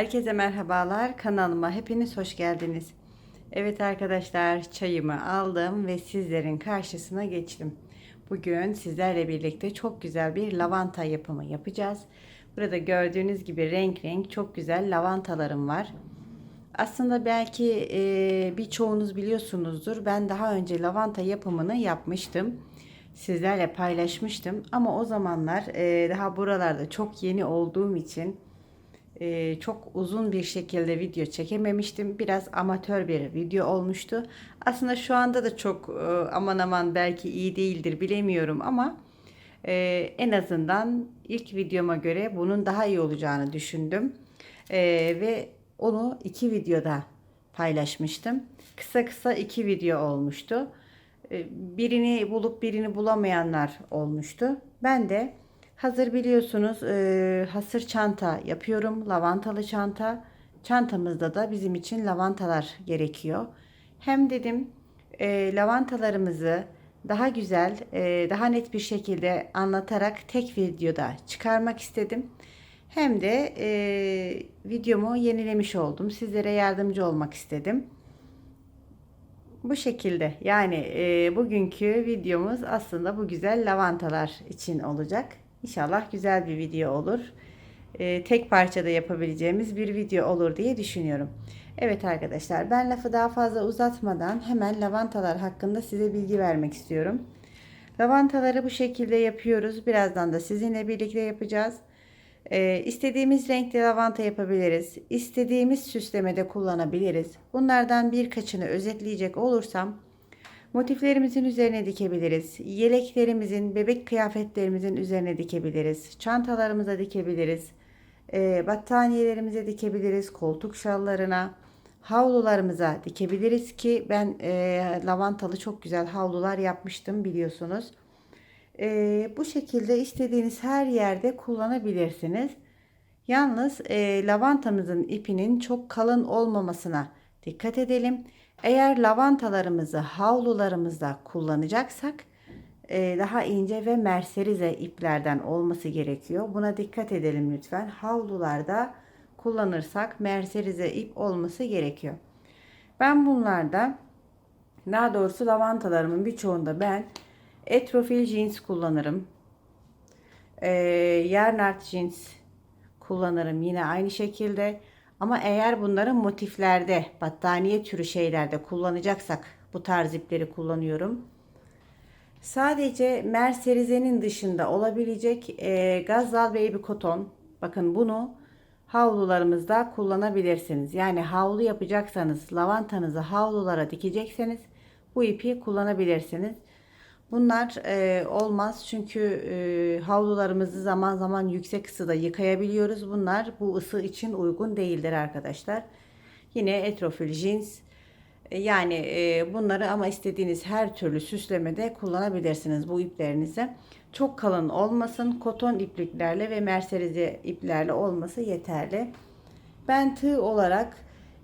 Herkese merhabalar. Kanalıma hepiniz hoş geldiniz. Evet arkadaşlar çayımı aldım ve sizlerin karşısına geçtim. Bugün sizlerle birlikte çok güzel bir lavanta yapımı yapacağız. Burada gördüğünüz gibi renk renk çok güzel lavantalarım var. Aslında belki e, birçoğunuz biliyorsunuzdur. Ben daha önce lavanta yapımını yapmıştım. Sizlerle paylaşmıştım. Ama o zamanlar e, daha buralarda çok yeni olduğum için e, çok uzun bir şekilde video çekememiştim. Biraz amatör bir video olmuştu. Aslında şu anda da çok e, aman aman belki iyi değildir bilemiyorum ama e, en azından ilk videoma göre bunun daha iyi olacağını düşündüm. E, ve onu iki videoda paylaşmıştım. Kısa kısa iki video olmuştu. E, birini bulup birini bulamayanlar olmuştu. Ben de hazır biliyorsunuz e, hasır çanta yapıyorum. Lavantalı çanta. Çantamızda da bizim için lavantalar gerekiyor. Hem dedim e, lavantalarımızı daha güzel, e, daha net bir şekilde anlatarak tek videoda çıkarmak istedim. Hem de e, videomu yenilemiş oldum. Sizlere yardımcı olmak istedim. Bu şekilde yani e, bugünkü videomuz aslında bu güzel lavantalar için olacak. İnşallah güzel bir video olur. E, tek parçada yapabileceğimiz bir video olur diye düşünüyorum. Evet arkadaşlar ben lafı daha fazla uzatmadan hemen lavantalar hakkında size bilgi vermek istiyorum. Lavantaları bu şekilde yapıyoruz. Birazdan da sizinle birlikte yapacağız. Ee, istediğimiz renkte lavanta yapabiliriz. İstediğimiz süslemede kullanabiliriz. Bunlardan birkaçını özetleyecek olursam motiflerimizin üzerine dikebiliriz. Yeleklerimizin, bebek kıyafetlerimizin üzerine dikebiliriz. Çantalarımıza dikebiliriz. E, battaniyelerimize dikebiliriz. Koltuk şallarına, havlularımıza dikebiliriz ki ben e, lavantalı çok güzel havlular yapmıştım biliyorsunuz. E, bu şekilde istediğiniz her yerde kullanabilirsiniz. Yalnız e, lavantamızın ipinin çok kalın olmamasına dikkat edelim. Eğer lavantalarımızı havlularımızda kullanacaksak e, daha ince ve merserize iplerden olması gerekiyor. Buna dikkat edelim lütfen. Havlularda kullanırsak merserize ip olması gerekiyor. Ben bunlarda daha doğrusu lavantalarımın birçoğunda ben Etrofil jeans kullanırım. Ee, Yarnart jeans kullanırım yine aynı şekilde. Ama eğer bunları motiflerde, battaniye türü şeylerde kullanacaksak bu tarz ipleri kullanıyorum. Sadece merserizenin dışında olabilecek e, Gazal Baby Cotton. Bakın bunu havlularımızda kullanabilirsiniz. Yani havlu yapacaksanız, lavantanızı havlulara dikecekseniz bu ipi kullanabilirsiniz. Bunlar e, olmaz çünkü e, havlularımızı zaman zaman yüksek ısıda yıkayabiliyoruz. Bunlar bu ısı için uygun değildir arkadaşlar. Yine etrofil jeans e, yani e, bunları ama istediğiniz her türlü süslemede kullanabilirsiniz bu iplerinizi. Çok kalın olmasın. Koton ipliklerle ve merserize iplerle olması yeterli. Ben tığ olarak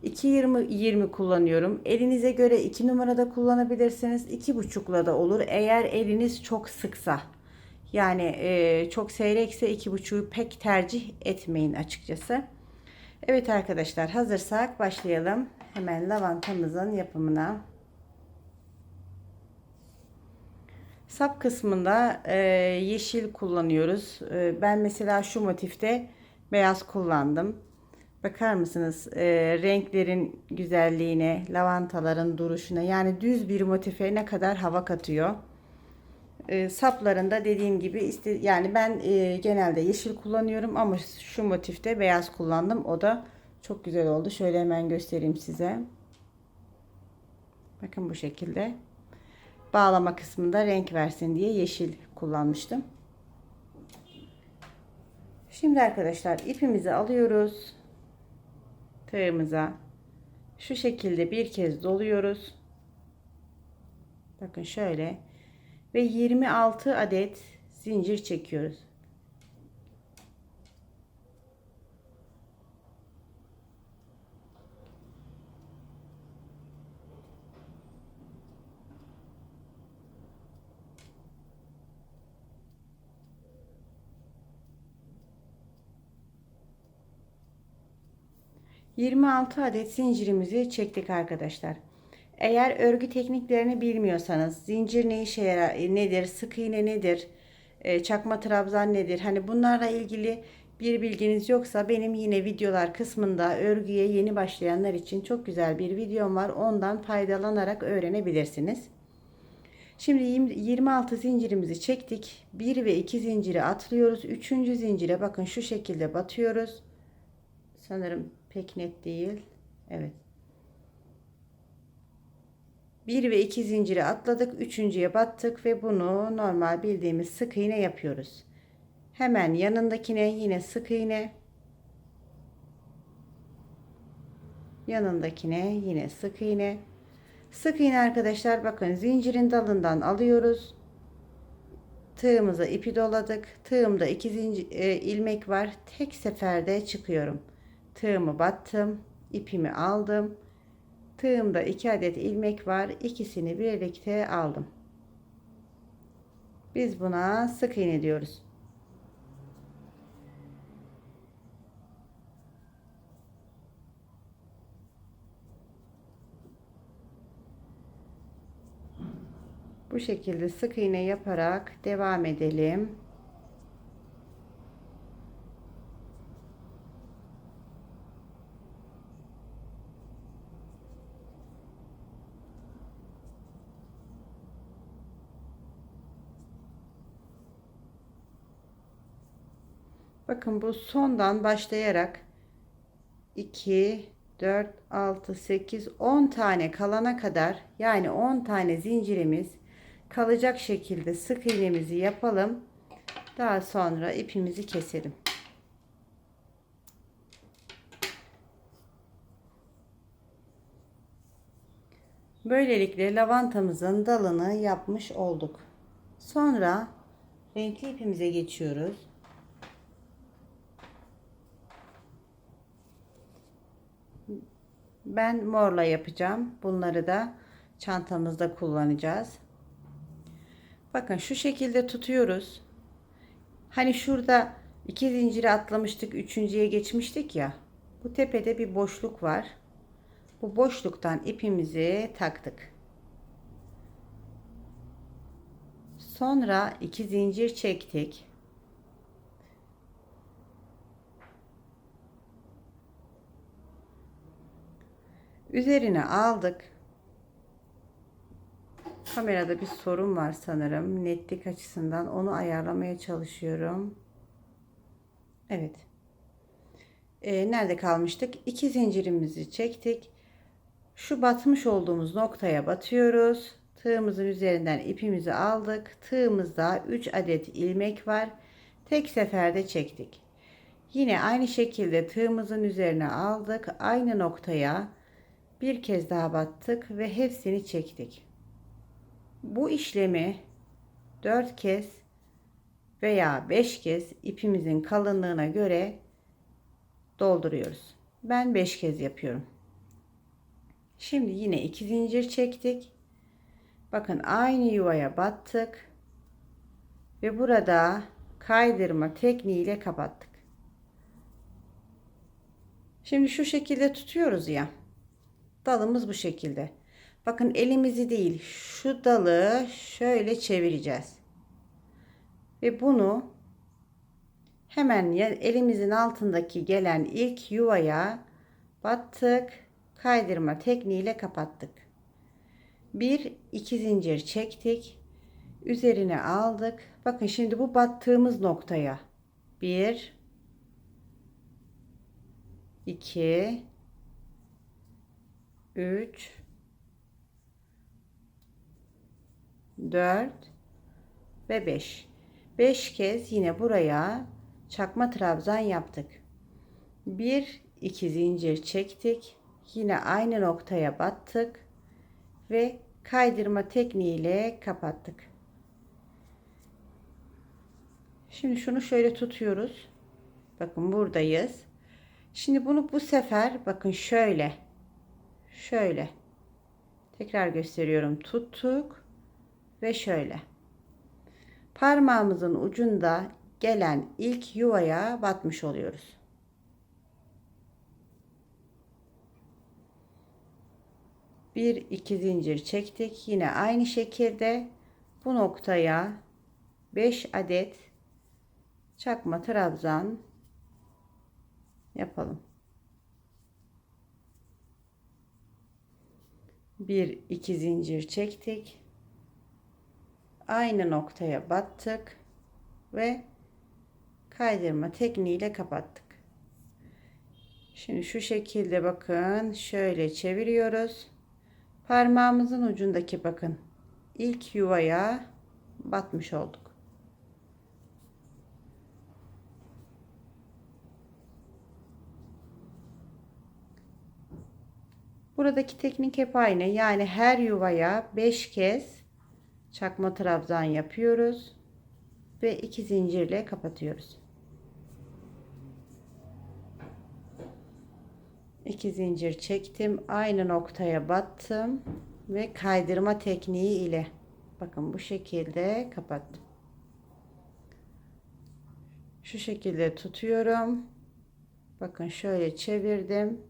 2.20 20 kullanıyorum. Elinize göre 2 numarada kullanabilirsiniz. 2.5'la da olur. Eğer eliniz çok sıksa. Yani e, çok seyrekse 2.5'u pek tercih etmeyin açıkçası. Evet arkadaşlar hazırsak başlayalım. Hemen lavantamızın yapımına. Sap kısmında e, yeşil kullanıyoruz. E, ben mesela şu motifte beyaz kullandım. Bakar mısınız e, renklerin güzelliğine, lavantaların duruşuna yani düz bir motife ne kadar hava katıyor. E, saplarında dediğim gibi iste, yani ben e, genelde yeşil kullanıyorum ama şu motifte beyaz kullandım. O da çok güzel oldu. Şöyle hemen göstereyim size. Bakın bu şekilde. Bağlama kısmında renk versin diye yeşil kullanmıştım. Şimdi arkadaşlar ipimizi alıyoruz tığımıza şu şekilde bir kez doluyoruz. Bakın şöyle ve 26 adet zincir çekiyoruz. 26 adet zincirimizi çektik arkadaşlar. Eğer örgü tekniklerini bilmiyorsanız zincir ne işe yarar, e, nedir, sık iğne nedir, e, çakma trabzan nedir? Hani bunlarla ilgili bir bilginiz yoksa benim yine videolar kısmında örgüye yeni başlayanlar için çok güzel bir videom var. Ondan faydalanarak öğrenebilirsiniz. Şimdi 26 zincirimizi çektik. 1 ve 2 zinciri atlıyoruz. 3. zincire bakın şu şekilde batıyoruz. Sanırım pek net değil. Evet. 1 ve 2 zinciri atladık. Üçüncüye battık ve bunu normal bildiğimiz sık iğne yapıyoruz. Hemen yanındakine yine sık iğne. Yanındakine yine sık iğne. Sık iğne arkadaşlar bakın zincirin dalından alıyoruz. Tığımıza ipi doladık. Tığımda iki e, ilmek var. Tek seferde çıkıyorum. Tığımı battım. ipimi aldım. Tığımda iki adet ilmek var. İkisini birlikte aldım. Biz buna sık iğne diyoruz. Bu şekilde sık iğne yaparak devam edelim. Bakın bu sondan başlayarak 2 4 6 8 10 tane kalana kadar yani 10 tane zincirimiz kalacak şekilde sık iğnemizi yapalım. Daha sonra ipimizi keselim. Böylelikle lavantamızın dalını yapmış olduk. Sonra renkli ipimize geçiyoruz. Ben morla yapacağım. Bunları da çantamızda kullanacağız. Bakın şu şekilde tutuyoruz. Hani şurada iki zinciri atlamıştık, üçüncüye geçmiştik ya. Bu tepede bir boşluk var. Bu boşluktan ipimizi taktık. Sonra iki zincir çektik. Üzerine aldık. Kamerada bir sorun var sanırım. Netlik açısından onu ayarlamaya çalışıyorum. Evet. Ee, nerede kalmıştık? İki zincirimizi çektik. Şu batmış olduğumuz noktaya batıyoruz. Tığımızın üzerinden ipimizi aldık. Tığımızda 3 adet ilmek var. Tek seferde çektik. Yine aynı şekilde tığımızın üzerine aldık. Aynı noktaya bir kez daha battık ve hepsini çektik. Bu işlemi 4 kez veya 5 kez ipimizin kalınlığına göre dolduruyoruz. Ben 5 kez yapıyorum. Şimdi yine 2 zincir çektik. Bakın aynı yuvaya battık. Ve burada kaydırma tekniğiyle kapattık. Şimdi şu şekilde tutuyoruz ya. Dalımız bu şekilde. Bakın elimizi değil şu dalı şöyle çevireceğiz. Ve bunu hemen elimizin altındaki gelen ilk yuvaya battık. Kaydırma tekniğiyle kapattık. Bir iki zincir çektik. Üzerine aldık. Bakın şimdi bu battığımız noktaya bir iki üç 4 ve 5. 5 kez yine buraya çakma trabzan yaptık. 1 2 zincir çektik. Yine aynı noktaya battık ve kaydırma tekniğiyle kapattık. Şimdi şunu şöyle tutuyoruz. Bakın buradayız. Şimdi bunu bu sefer bakın şöyle şöyle tekrar gösteriyorum. Tuttuk ve şöyle. Parmağımızın ucunda gelen ilk yuvaya batmış oluyoruz. bir iki zincir çektik. Yine aynı şekilde bu noktaya 5 adet çakma trabzan yapalım. Bir iki zincir çektik. Aynı noktaya battık ve kaydırma tekniğiyle kapattık. Şimdi şu şekilde bakın şöyle çeviriyoruz. Parmağımızın ucundaki bakın ilk yuvaya batmış olduk. Buradaki teknik hep aynı. Yani her yuvaya 5 kez çakma trabzan yapıyoruz ve iki zincirle kapatıyoruz. İki zincir çektim. Aynı noktaya battım ve kaydırma tekniği ile bakın bu şekilde kapattım. Şu şekilde tutuyorum. Bakın şöyle çevirdim.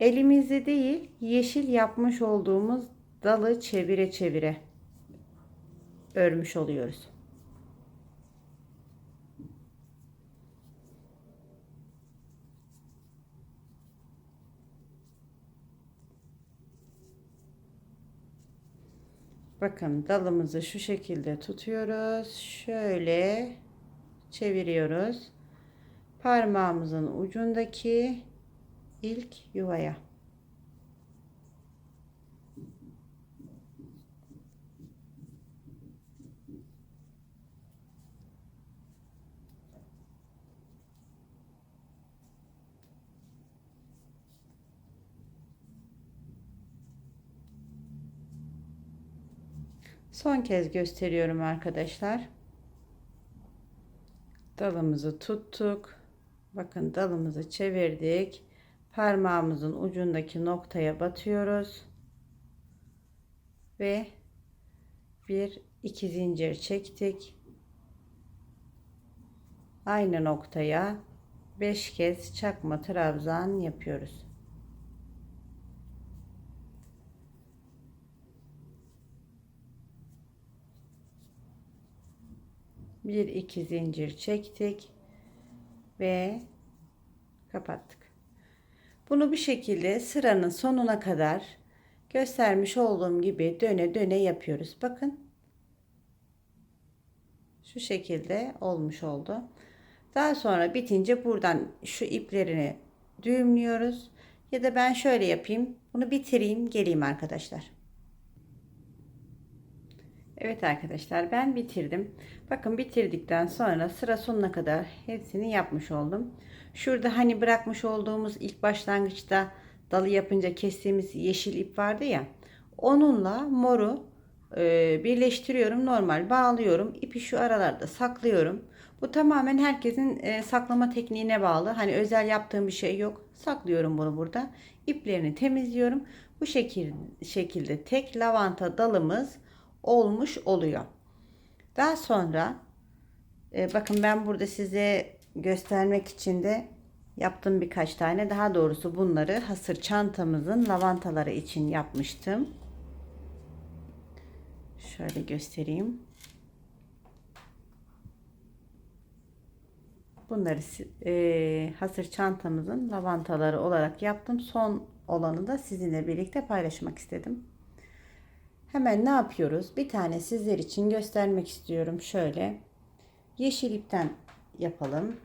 Elimizde değil, yeşil yapmış olduğumuz dalı çevire çevire örmüş oluyoruz. Bakın dalımızı şu şekilde tutuyoruz. Şöyle çeviriyoruz. Parmağımızın ucundaki ilk yuvaya. Son kez gösteriyorum arkadaşlar. Dalımızı tuttuk. Bakın dalımızı çevirdik. Parmağımızın ucundaki noktaya batıyoruz. Ve bir iki zincir çektik. Aynı noktaya 5 kez çakma trabzan yapıyoruz. bir iki zincir çektik ve kapattık. Bunu bir şekilde sıranın sonuna kadar göstermiş olduğum gibi döne döne yapıyoruz. Bakın şu şekilde olmuş oldu. Daha sonra bitince buradan şu iplerini düğümlüyoruz. Ya da ben şöyle yapayım. Bunu bitireyim, geleyim arkadaşlar. Evet arkadaşlar ben bitirdim. Bakın bitirdikten sonra sıra sonuna kadar hepsini yapmış oldum. Şurada hani bırakmış olduğumuz ilk başlangıçta dalı yapınca kestiğimiz yeşil ip vardı ya. Onunla moru e, birleştiriyorum. Normal bağlıyorum. İpi şu aralarda saklıyorum. Bu tamamen herkesin e, saklama tekniğine bağlı. Hani özel yaptığım bir şey yok. Saklıyorum bunu burada. İplerini temizliyorum. Bu şekil, şekilde tek lavanta dalımız olmuş oluyor. Daha sonra e, bakın ben burada size göstermek için de yaptım birkaç tane. Daha doğrusu bunları hasır çantamızın lavantaları için yapmıştım. Şöyle göstereyim. Bunları e, hasır çantamızın lavantaları olarak yaptım. Son olanı da sizinle birlikte paylaşmak istedim. Hemen ne yapıyoruz? Bir tane sizler için göstermek istiyorum. Şöyle yeşil ipten yapalım.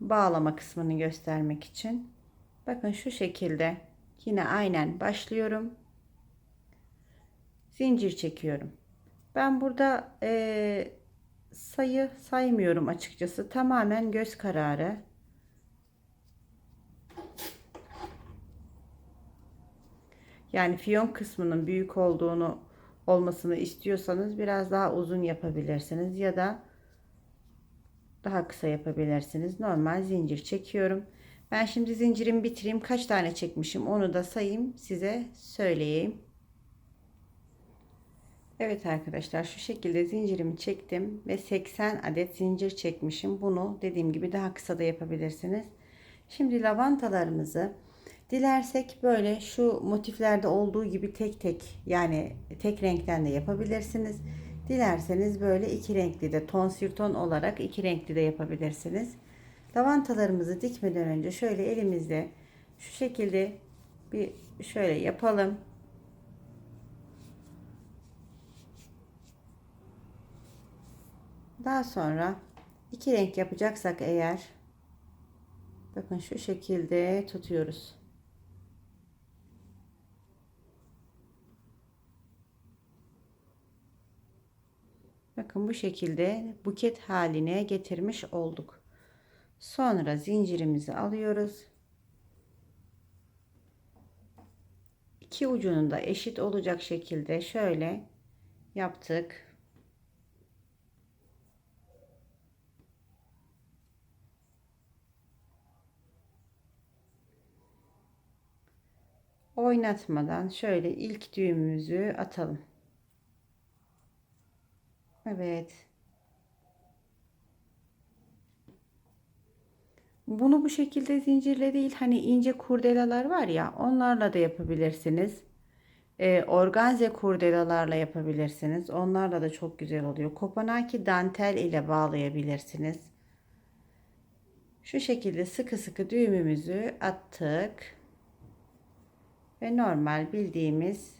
Bağlama kısmını göstermek için. Bakın şu şekilde yine aynen başlıyorum. Zincir çekiyorum. Ben burada e, sayı saymıyorum açıkçası. Tamamen göz kararı. Yani fiyon kısmının büyük olduğunu olmasını istiyorsanız biraz daha uzun yapabilirsiniz ya da daha kısa yapabilirsiniz. Normal zincir çekiyorum. Ben şimdi zincirimi bitireyim. Kaç tane çekmişim onu da sayayım size söyleyeyim. Evet arkadaşlar şu şekilde zincirimi çektim ve 80 adet zincir çekmişim. Bunu dediğim gibi daha kısa da yapabilirsiniz. Şimdi lavantalarımızı dilersek böyle şu motiflerde olduğu gibi tek tek yani tek renkten de yapabilirsiniz. Dilerseniz böyle iki renkli de ton sirton olarak iki renkli de yapabilirsiniz. Lavantalarımızı dikmeden önce şöyle elimizde şu şekilde bir şöyle yapalım. Daha sonra iki renk yapacaksak eğer bakın şu şekilde tutuyoruz. Bakın bu şekilde buket haline getirmiş olduk. Sonra zincirimizi alıyoruz. İki ucunun da eşit olacak şekilde şöyle yaptık. oynatmadan şöyle ilk düğümümüzü atalım. Evet. Bunu bu şekilde zincirle değil hani ince kurdelalar var ya onlarla da yapabilirsiniz. Ee, organze kurdelalarla yapabilirsiniz. Onlarla da çok güzel oluyor. Kopanaki dantel ile bağlayabilirsiniz. Şu şekilde sıkı sıkı düğümümüzü attık ve normal bildiğimiz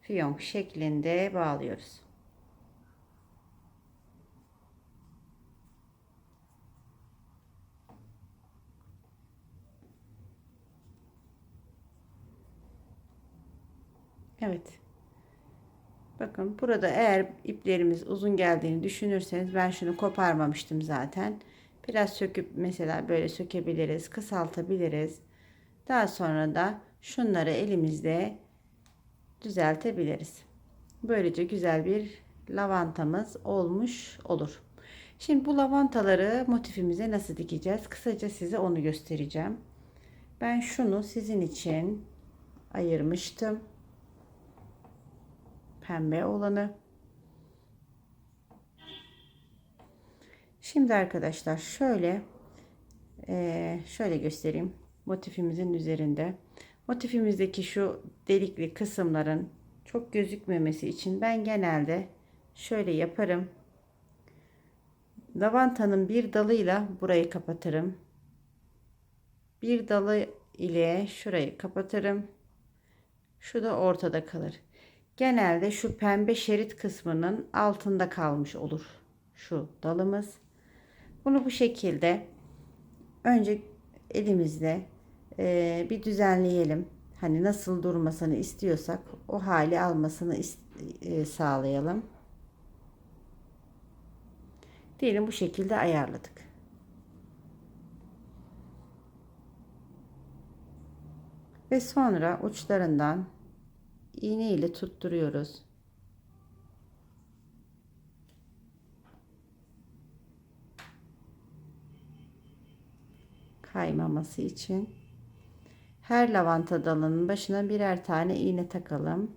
fiyonk şeklinde bağlıyoruz. Evet. Bakın burada eğer iplerimiz uzun geldiğini düşünürseniz ben şunu koparmamıştım zaten. Biraz söküp mesela böyle sökebiliriz, kısaltabiliriz. Daha sonra da şunları elimizde düzeltebiliriz. Böylece güzel bir lavantamız olmuş olur. Şimdi bu lavantaları motifimize nasıl dikeceğiz? Kısaca size onu göstereceğim. Ben şunu sizin için ayırmıştım. Pembe olanı. Şimdi arkadaşlar şöyle şöyle göstereyim motifimizin üzerinde motifimizdeki şu delikli kısımların çok gözükmemesi için ben genelde şöyle yaparım. Lavantanın bir dalıyla burayı kapatırım. Bir dalı ile şurayı kapatırım. Şu da ortada kalır. Genelde şu pembe şerit kısmının altında kalmış olur şu dalımız. Bunu bu şekilde önce elimizle e, bir düzenleyelim. Hani nasıl durmasını istiyorsak o hali almasını e, sağlayalım. Diyelim bu şekilde ayarladık. Ve sonra uçlarından iğne ile tutturuyoruz. Kaymaması için. Her lavanta dalının başına birer tane iğne takalım.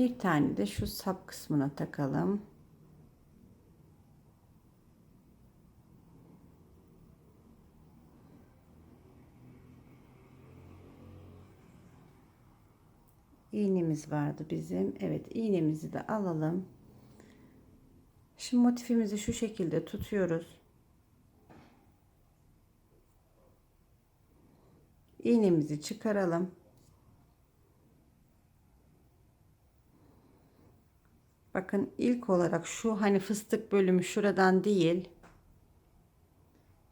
Bir tane de şu sap kısmına takalım. iğnemiz vardı bizim. Evet iğnemizi de alalım. Şimdi motifimizi şu şekilde tutuyoruz. İğnemizi çıkaralım. Bakın ilk olarak şu hani fıstık bölümü şuradan değil.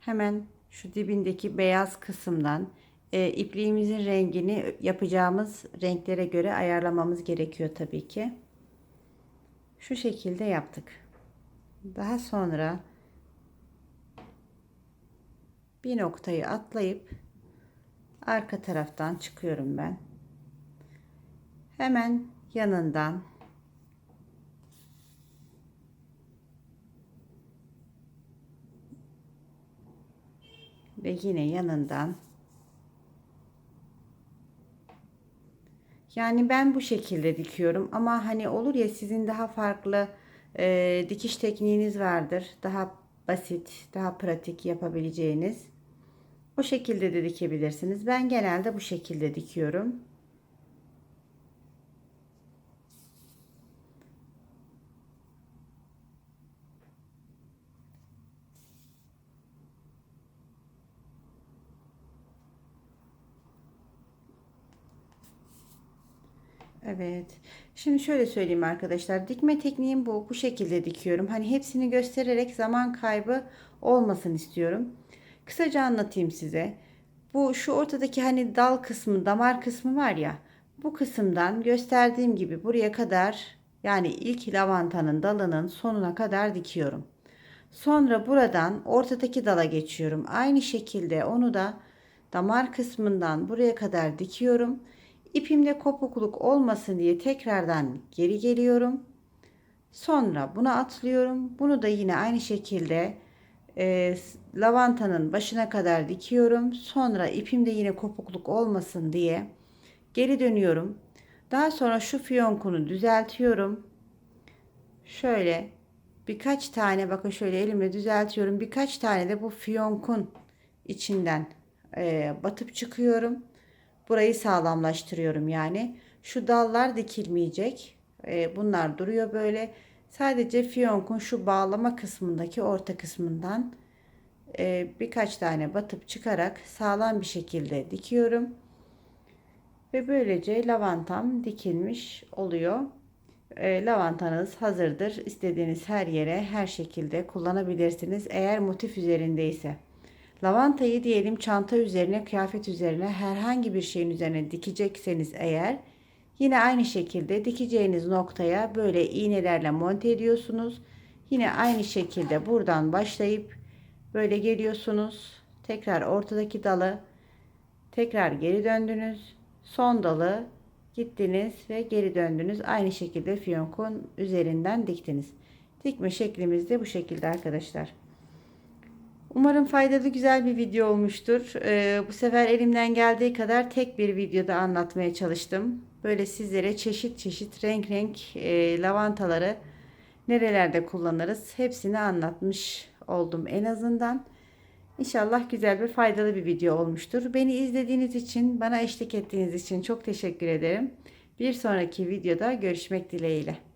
Hemen şu dibindeki beyaz kısımdan e, ipliğimizin rengini yapacağımız renklere göre ayarlamamız gerekiyor tabii ki. Şu şekilde yaptık. Daha sonra bir noktayı atlayıp arka taraftan çıkıyorum ben. Hemen yanından ve yine yanından. Yani ben bu şekilde dikiyorum. Ama hani olur ya sizin daha farklı e, dikiş tekniğiniz vardır. Daha basit daha pratik yapabileceğiniz. O şekilde de dikebilirsiniz. Ben genelde bu şekilde dikiyorum Evet. Şimdi şöyle söyleyeyim arkadaşlar. Dikme tekniğim bu. Bu şekilde dikiyorum. Hani hepsini göstererek zaman kaybı olmasın istiyorum. Kısaca anlatayım size. Bu şu ortadaki hani dal kısmı, damar kısmı var ya. Bu kısımdan gösterdiğim gibi buraya kadar yani ilk lavantanın dalının sonuna kadar dikiyorum. Sonra buradan ortadaki dala geçiyorum. Aynı şekilde onu da damar kısmından buraya kadar dikiyorum. İpimde kopukluk olmasın diye tekrardan geri geliyorum. Sonra bunu atlıyorum. Bunu da yine aynı şekilde e, lavantanın başına kadar dikiyorum. Sonra ipimde yine kopukluk olmasın diye geri dönüyorum. Daha sonra şu fiyonkunu düzeltiyorum. Şöyle birkaç tane bakın şöyle elimle düzeltiyorum. Birkaç tane de bu fiyonkun içinden e, batıp çıkıyorum. Burayı sağlamlaştırıyorum yani. Şu dallar dikilmeyecek. E, bunlar duruyor böyle. Sadece fiyonkun şu bağlama kısmındaki orta kısmından e, birkaç tane batıp çıkarak sağlam bir şekilde dikiyorum. Ve böylece lavantam dikilmiş oluyor. E, lavantanız hazırdır. İstediğiniz her yere her şekilde kullanabilirsiniz. Eğer motif üzerindeyse. Lavantayı diyelim çanta üzerine, kıyafet üzerine, herhangi bir şeyin üzerine dikecekseniz eğer yine aynı şekilde dikeceğiniz noktaya böyle iğnelerle monte ediyorsunuz. Yine aynı şekilde buradan başlayıp böyle geliyorsunuz. Tekrar ortadaki dalı tekrar geri döndünüz. Son dalı gittiniz ve geri döndünüz. Aynı şekilde fiyonkun üzerinden diktiniz. Dikme şeklimiz de bu şekilde arkadaşlar. Umarım faydalı güzel bir video olmuştur. Ee, bu sefer elimden geldiği kadar tek bir videoda anlatmaya çalıştım. Böyle sizlere çeşit çeşit renk renk e, lavantaları nerelerde kullanırız hepsini anlatmış oldum en azından. İnşallah güzel ve faydalı bir video olmuştur. Beni izlediğiniz için, bana eşlik ettiğiniz için çok teşekkür ederim. Bir sonraki videoda görüşmek dileğiyle.